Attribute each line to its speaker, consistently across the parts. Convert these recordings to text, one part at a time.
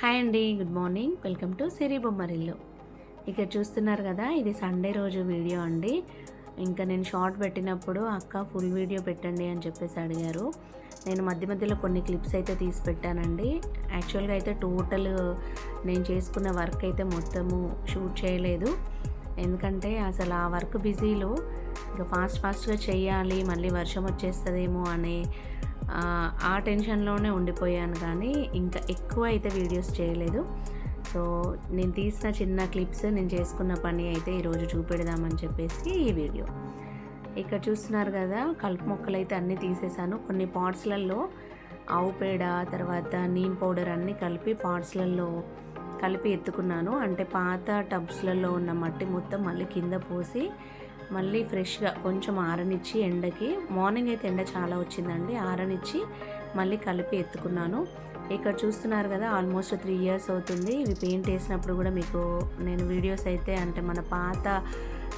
Speaker 1: Hi అండి good morning. Welcome to Siri Bommarillu. ఇక్కడ చూస్తున్నారు కదా ఇది సండే రోజు వీడియో అండి. ఇంకా నేను షార్ట్ పెట్టినప్పుడు అక్క ఫుల్ వీడియో పెట్టండి అని చెప్పేసి అడిగారు. నేను మధ్య మధ్యలో కొన్ని క్లిప్స్ అయితే తీసి పెట్టానండి. యాక్చువల్గా అయితే టోటల్ నేను చేసుకున్న వర్క్ అయితే మొత్తము షూట్ చేయలేదు. ఎందుకంటే అసలు ఆ వర్క్ బిజీలో ఇంకా ఫాస్ట్ ఫాస్ట్గా చేయాలి మళ్ళీ వర్షం వచ్చేస్తుందేమో అనే ఆ, టెన్షన్లోనే ఉండిపోయాను కానీ ఇంకా ఎక్కువ అయితే వీడియోస్ చేయలేదు. సో నేను తీసిన చిన్న క్లిప్స్ నేను చేసుకున్న పని అయితే ఈరోజు చూపెడదామని చెప్పేసి ఈ వీడియో. ఇక్కడ చూస్తున్నారు కదా కలుపు మొక్కలు అయితే అన్నీ తీసేసాను. కొన్ని పార్ట్స్లలో ఆవు పేడ తర్వాత నీమ్ పౌడర్ అన్నీ కలిపి పార్ట్స్లలో కలిపి ఎత్తుకున్నాను. అంటే పాత టబ్స్లలో ఉన్న మట్టి మొత్తం మళ్ళీ కింద పోసి మళ్ళీ ఫ్రెష్గా కొంచెం ఆరనిచ్చి ఎండకి మార్నింగ్ అయితే ఎండ చాలా వచ్చిందండి. ఆరనిచ్చి మళ్ళీ కలిపి ఎత్తుకున్నాను. ఇక్కడ చూస్తున్నారు కదా ఆల్మోస్ట్ త్రీ ఇయర్స్ అవుతుంది. ఇవి పెయింట్ వేసినప్పుడు కూడా మీకు నేను వీడియోస్ అయితే అంటే మన పాత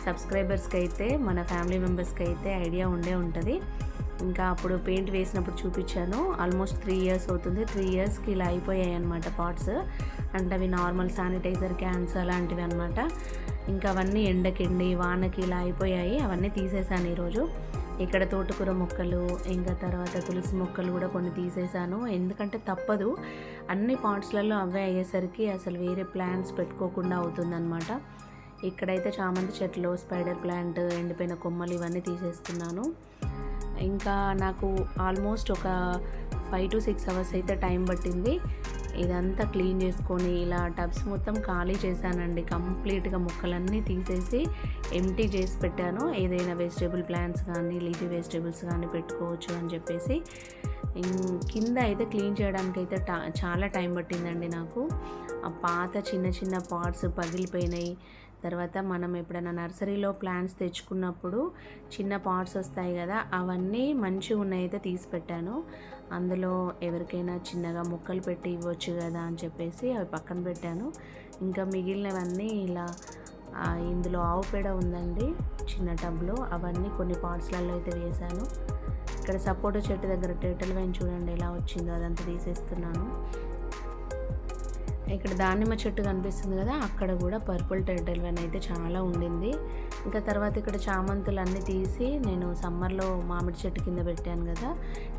Speaker 1: సబ్స్క్రైబర్స్కి అయితే మన ఫ్యామిలీ మెంబర్స్కి అయితే ఐడియా ఉండే ఉంటుంది. ఇంకా అప్పుడు పెయింట్ వేసినప్పుడు చూపించాను. ఆల్మోస్ట్ త్రీ ఇయర్స్ అవుతుంది. త్రీ ఇయర్స్కి ఇలా అయిపోయాయి అనమాట పార్ట్స్. అంటే అవి నార్మల్ శానిటైజర్ క్యాన్స్ అలాంటివి అనమాట ఇంకా అవన్నీ ఎండకిండి వానకి ఇలా అయిపోయాయి. అవన్నీ తీసేసాను ఈరోజు. ఇక్కడ తోటకూర మొక్కలు ఇంకా తర్వాత తులసి మొక్కలు కూడా కొన్ని తీసేసాను. ఎందుకంటే తప్పదు. అన్ని పాట్స్లలో అవే అయ్యేసరికి అసలు వేరే ప్లాంట్స్ పెట్టుకోకుండా అవుతుందన్నమాట. ఇక్కడైతే చామంతి చెట్లు స్పైడర్ ప్లాంట్ ఎండిపోయిన కొమ్మలు ఇవన్నీ తీసేస్తున్నాను. ఇంకా నాకు ఆల్మోస్ట్ ఒక ఫైవ్ టు సిక్స్ అవర్స్ అయితే టైం పట్టింది. ఇదంతా క్లీన్ చేసుకొని ఇలా టబ్స్ మొత్తం ఖాళీ చేశానండి. కంప్లీట్గా ముక్కలన్నీ తీసేసి ఎంటీ చేసి పెట్టాను. ఏదైనా వెజిటేబుల్ ప్లాంట్స్ కానీ లీఫీ వెజిటేబుల్స్ కానీ పెట్టుకోవచ్చు అని చెప్పేసి. కింద అయితే క్లీన్ చేయడానికి అయితే చాలా టైం పట్టిందండి నాకు. ఆ పాత చిన్న చిన్న పార్ట్స్ పగిలిపోయినాయి. తర్వాత మనం ఎప్పుడైనా నర్సరీలో ప్లాంట్స్ తెచ్చుకున్నప్పుడు చిన్న పాట్స్ వస్తాయి కదా అవన్నీ మంచిగా ఉన్నాయి అయితే తీసి పెట్టాను అందులో ఎవరికైనా చిన్నగా ముక్కలు పెట్టి ఇవ్వచ్చు కదా అని చెప్పేసి అవి పక్కన పెట్టాను. ఇంకా మిగిలినవన్నీ ఇలా ఇందులో ఆవు పేడ ఉందండి చిన్న టబ్లో. అవన్నీ కొన్ని పార్ట్స్లలో అయితే వేశాను. ఇక్కడ సపోటా చెట్టు దగ్గర టేటల్ వైన్ చూడండి ఎలా వచ్చిందో అదంతా తీసేస్తున్నాను. ఇక్కడ దానిమ్మ చెట్టు కనిపిస్తుంది కదా అక్కడ కూడా పర్పుల్ టెర్టల్ వెన్ అయితే చాలా ఉండింది. ఇంకా తర్వాత ఇక్కడ చామంతులు అన్నీ తీసి నేను సమ్మర్లో మామిడి చెట్టు కింద పెట్టాను కదా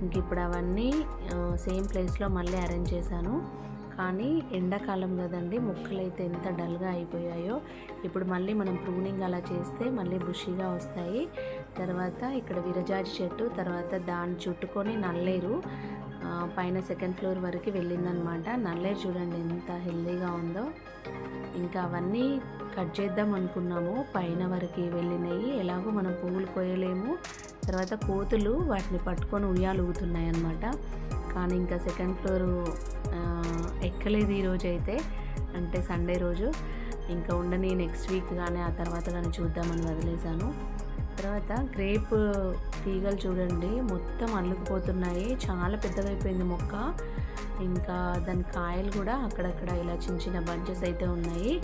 Speaker 1: ఇంక ఇప్పుడు అవన్నీ సేమ్ ప్లేస్లో మళ్ళీ అరేంజ్ చేశాను. కానీ ఎండాకాలం కదండి మొక్కలు అయితే ఎంత డల్గా అయిపోయాయో. ఇప్పుడు మళ్ళీ మనం ప్రూనింగ్ అలా చేస్తే మళ్ళీ బుషీగా వస్తాయి. తర్వాత ఇక్కడ విరజాజి చెట్టు తర్వాత దాన్ని చుట్టుకొని నల్లేరు. పైన సెకండ్ ఫ్లోర్ వరకు వెళ్ళిందనమాట. నల్లేరు చూడండి ఎంత హెల్దీగా ఉందో. ఇంకా అవన్నీ కట్ చేద్దాం అనుకున్నాము. పైన వరకు వెళ్ళినాయి. ఎలాగో మనం పువ్వులు కోయలేము. తర్వాత కోతులు వాటిని పట్టుకొని ఉయ్యాలు ఊగుతున్నాయి అనమాట కానీ ఇంకా సెకండ్ ఫ్లోర్ ఎక్కలేదు ఈరోజు అయితే అంటే సండే రోజు. ఇంకా ఉండని నెక్స్ట్ వీక్ కానీ ఆ తర్వాత కానీ చూద్దామని వదిలేశాను. తర్వాత గ్రేప్ తీగలు చూడండి. మొత్తం అల్లుకుపోతున్నాయి. చాలా పెద్దదైపోయింది మొక్క. ఇంకా దాని కాయలు కూడా అక్కడక్కడ ఇలా చిన్న చిన్న బంచెస్ అయితే ఉన్నాయి.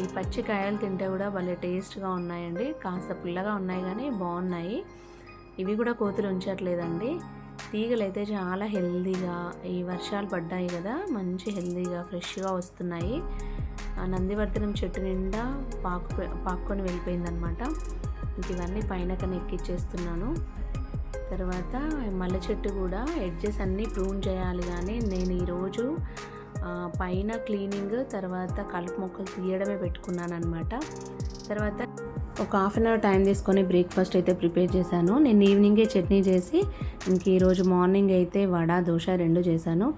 Speaker 1: ఈ పచ్చి కాయలు తింటే కూడా భలే టేస్ట్గా ఉన్నాయండి. కాస్త పుల్లగా ఉన్నాయి కానీ బాగున్నాయి. ఇవి కూడా కోతులు ఉంచట్లేదండి. తీగలు అయితే చాలా హెల్దీగా ఈ వర్షాలు పడ్డాయి కదా. మంచి హెల్దీగా ఫ్రెష్గా వస్తున్నాయి. ఆ నందివర్ధనం చెట్టు నిండా పాకు పాక్కొని వెళ్ళిపోయిందనమాట. ఇవన్నీ పైన కన్నా ఎక్కిచ్చేస్తున్నాను తర్వాత మల్లె చెట్టు కూడా ఎడ్జెస్ అన్నీ ప్రూన్ చేయాలి కానీ నేను ఈరోజు పైన క్లీనింగ్ తర్వాత కలుపు మొక్కలు తీయడమే పెట్టుకున్నాను అనమాట తర్వాత ఒక హాఫ్ అన్ అవర్ టైం తీసుకొని బ్రేక్ఫాస్ట్ అయితే ప్రిపేర్ చేశాను. నేను ఈవినింగే చట్నీ చేసి ఇంక ఈరోజు మార్నింగ్ అయితే వడ దోశ రెండు చేశాను.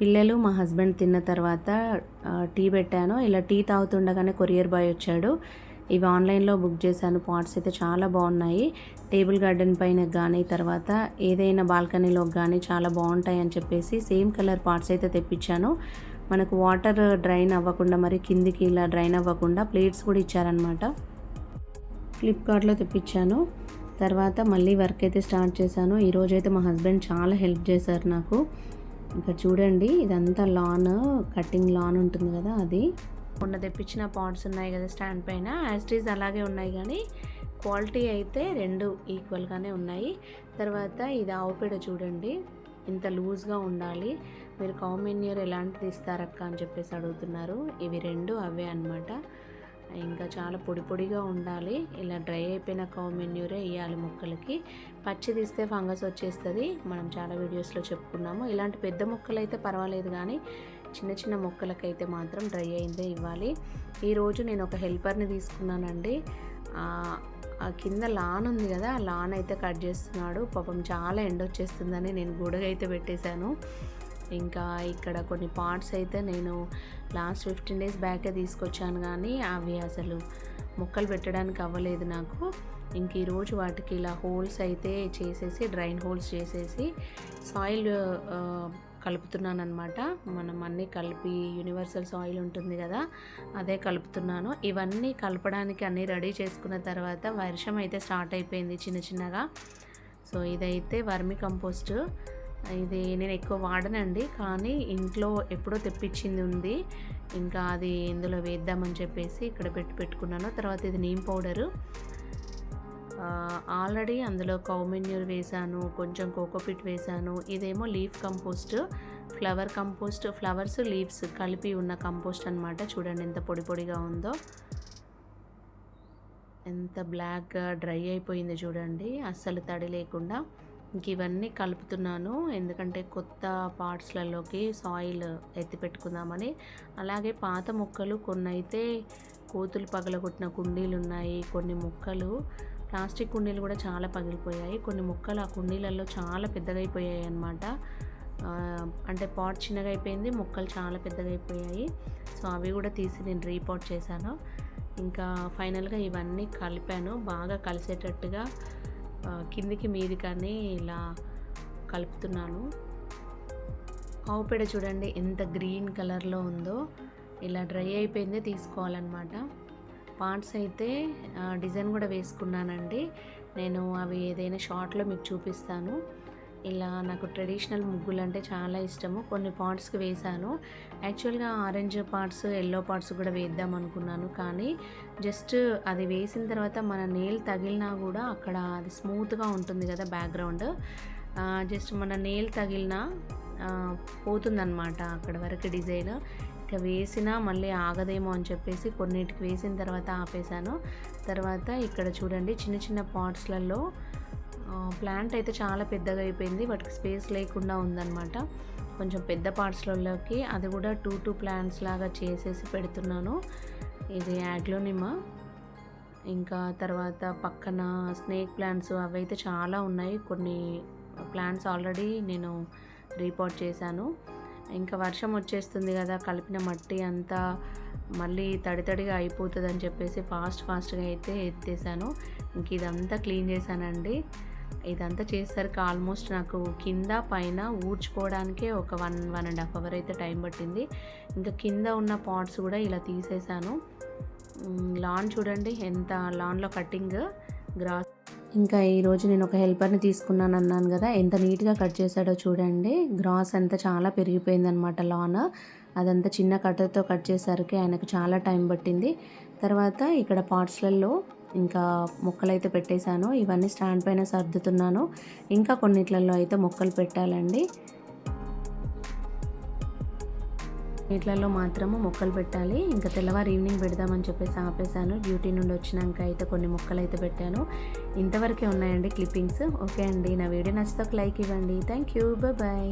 Speaker 1: పిల్లలు మా హస్బెండ్ తిన్న తర్వాత టీ పెట్టాను. ఇలా టీ తాగుతుండగానే కొరియర్ బాయ్ వచ్చాడు. ఇవి ఆన్లైన్లో బుక్ చేశాను. పాట్స్ అయితే చాలా బాగున్నాయి. టేబుల్ గార్డెన్ పైన కానీ తర్వాత ఏదైనా బాల్కనీలో కానీ చాలా బాగుంటాయి అని చెప్పేసి సేమ్ కలర్ పాట్స్ అయితే తెప్పించాను. మనకు వాటర్ డ్రైన్ అవ్వకుండా మరి కిందికి ఇలా డ్రైన్ అవ్వకుండా ప్లేట్స్ కూడా ఇచ్చారనమాట ఫ్లిప్కార్ట్లో తెప్పించాను. తర్వాత మళ్ళీ వర్క్ అయితే స్టార్ట్ చేశాను. ఈరోజు అయితే మా హస్బెండ్ చాలా హెల్ప్ చేశారు నాకు. ఇంకా చూడండి ఇదంతా లాన్ కటింగ్ లాన్ ఉంటుంది కదా అది. మొన్న తెప్పించిన పాట్స్ ఉన్నాయి కదా స్టాండ్ పైన. యాస్ట్రీస్ అలాగే ఉన్నాయి కానీ క్వాలిటీ అయితే రెండు ఈక్వల్గానే ఉన్నాయి. తర్వాత ఇది ఆవుపేడ చూడండి. ఇంత లూజ్గా ఉండాలి. మీరు కామెన్యూర్ ఎలాంటిది ఇస్తారక్క అని చెప్పేసి అడుగుతున్నారు. ఇవి రెండు అవే అన్నమాట. ఇంకా చాలా పొడి పొడిగా ఉండాలి. ఇలా డ్రై అయిపోయిన కామెన్యూరే వేయాలి మొక్కలకి. పచ్చిది ఇస్తే ఫంగస్ వచ్చేస్తుంది. మనం చాలా వీడియోస్లో చెప్పుకున్నాము. ఇలాంటి పెద్ద మొక్కలు అయితే పర్వాలేదు కానీ చిన్న చిన్న మొక్కలకైతే మాత్రం డ్రై అయిందే ఇవ్వాలి. ఈరోజు నేను ఒక హెల్పర్ని తీసుకున్నానండి. ఆ కింద లాన్ ఉంది కదా ఆ లాన్ అయితే కట్ చేస్తున్నాడు. పాపం చాలా ఎండ వచ్చేస్తుందని నేను గొడుగు అయితే పెట్టేశాను. ఇంకా ఇక్కడ కొన్ని పార్ట్స్ అయితే నేను లాస్ట్ ఫిఫ్టీన్ డేస్ బ్యాకే తీసుకొచ్చాను కానీ అవి అసలు మొక్కలు పెట్టడానికి అవ్వలేదు నాకు. ఇంక ఈరోజు వాటికి ఇలా హోల్స్ అయితే చేసేసి డ్రైన్ హోల్స్ చేసేసి సాయిల్ కలుపుతున్నాను అనమాట మనం అన్నీ కలిపి యూనివర్సల్స్ ఆయిల్ ఉంటుంది కదా అదే కలుపుతున్నాను. ఇవన్నీ కలపడానికి అన్నీ రెడీ చేసుకున్న తర్వాత వర్షం అయితే స్టార్ట్ అయిపోయింది చిన్న చిన్నగా. సో ఇదైతే వర్మి కంపోస్ట్. ఇది నేను ఎక్కువ వాడనండి కానీ ఇంట్లో ఎప్పుడో తెప్పించింది ఉంది. ఇంకా అది ఇందులో వేద్దామని చెప్పేసి ఇక్కడ పెట్టి పెట్టుకున్నాను. తర్వాత ఇది నీమ్ పౌడరు. ఆల్రెడీ అందులో కౌమెన్యూర్ వేశాను కొంచెం కోకోపిట్ వేసాను ఇదేమో leaf compost flower compost flowers leaves కలిపి ఉన్న కంపోస్ట్ అనమాట చూడండి ఎంత పొడి పొడిగా ఉందో. ఎంత బ్లాక్గా డ్రై అయిపోయింది చూడండి. అస్సలు తడి లేకుండా. ఇంక ఇవన్నీ కలుపుతున్నాను. ఎందుకంటే కొత్త పార్ట్స్లలోకి సాయిల్ ఎత్తి పెట్టుకుందామని. అలాగే పాత మొక్కలు కొన్ని అయితే కోతులు పగలగొట్టిన కుండీలు ఉన్నాయి కొన్ని మొక్కలు. ప్లాస్టిక్ కుండీలు కూడా చాలా పగిలిపోయాయి. కొన్ని మొక్కలు ఆ కుండీలలో చాలా పెద్దగా అయిపోయాయి అనమాట అంటే పాట్ చిన్నగా అయిపోయింది మొక్కలు చాలా పెద్దగా అయిపోయాయి సో అవి కూడా తీసి నేను రీపాట్ చేశాను. ఇంకా ఫైనల్గా ఇవన్నీ కలిపాను. బాగా కలిసేటట్టుగా కిందికి మీది కానీ ఇలా కలుపుతున్నాను. ఆవు పేడ చూడండి ఎంత గ్రీన్ కలర్లో ఉందో. ఇలా డ్రై అయిపోయిందే తీసుకోవాలన్నమాట. పార్ట్స్ అయితే డిజైన్ కూడా వేసుకున్నానండి. నేను అవి ఏదైనా షార్ట్లో మీకు చూపిస్తాను. ఇలా నాకు ట్రెడిషనల్ ముగ్గులు అంటే చాలా ఇష్టము. కొన్ని పార్ట్స్కి వేశాను. యాక్చువల్గా ఆరెంజ్ పార్ట్స్ ఎల్లో పార్ట్స్ కూడా వేద్దాం అనుకున్నాను. కానీ జస్ట్ అది వేసిన తర్వాత మన నేల్ తగిలినా కూడా అక్కడ అది స్మూత్గా ఉంటుంది కదా బ్యాక్గ్రౌండ్. జస్ట్ మన నేల్ తగిలినా పోతుందన్నమాట అక్కడ వరకు డిజైన్. ఇక వేసినా మళ్ళీ ఆగదేమో అని చెప్పేసి కొన్నిటికి వేసిన తర్వాత ఆపేశాను. తర్వాత ఇక్కడ చూడండి చిన్న చిన్న పాట్స్లలో ప్లాంట్ అయితే చాలా పెద్దగా అయిపోయింది. వాటికి స్పేస్ లేకుండా ఉందన్నమాట. కొంచెం పెద్ద పార్ట్స్లలోకి అది కూడా టూ టూ ప్లాంట్స్ లాగా చేసేసి పెడుతున్నాను. ఇది యాగ్లోనిమా. ఇంకా తర్వాత పక్కన స్నేక్ ప్లాంట్స్ అవైతే చాలా ఉన్నాయి. కొన్ని ప్లాంట్స్ ఆల్రెడీ నేను రీపోర్ట్ చేశాను. ఇంకా వర్షం వచ్చేస్తుంది కదా కలిపిన మట్టి అంతా మళ్ళీ తడి తడిగా అయిపోతుంది అని చెప్పేసి ఫాస్ట్ ఫాస్ట్గా అయితే ఎత్తేసాను. ఇంక ఇదంతా క్లీన్ చేశానండి. ఇదంతా చేసేసరికి ఆల్మోస్ట్ నాకు కింద పైన ఊడ్చుకోవడానికే ఒక one one and half hour అయితే టైం పట్టింది. ఇంకా కింద ఉన్న పాట్స్ కూడా ఇలా తీసేసాను. లాన్ చూడండి ఎంత లాన్లో కటింగ్ గ్రాస్ ఇంకా ఈరోజు నేను ఒక హెల్పర్ని తీసుకున్నాను అన్నాను కదా ఎంత నీట్గా కట్ చేశాడో చూడండి. గ్రాస్ అంతా చాలా పెరిగిపోయిందనమాట లాన్. అదంతా చిన్న కట్టర్తో కట్ చేసరికి ఆయనకు చాలా టైం పట్టింది. తర్వాత ఇక్కడ పార్ట్స్లలో ఇంకా మొక్కలు అయితే పెట్టేశాను. ఇవన్నీ స్టాండ్ పైన సర్దుతున్నాను. ఇంకా కొన్నిట్లలో అయితే మొక్కలు పెట్టాలండి. నీటిలలో మాత్రము మొక్కలు పెట్టాలి. ఇంకా తెల్లవారు ఈవినింగ్ పెడదామని చెప్పేసి ఆపేశాను. డ్యూటీ నుండి వచ్చినాక అయితే కొన్ని మొక్కలు అయితే పెట్టాను. ఇంతవరకే ఉన్నాయండి క్లిప్పింగ్స్. ఓకే అండి. నా వీడియో నచ్చితే ఒక లైక్ ఇవ్వండి. Thank you. బాయ్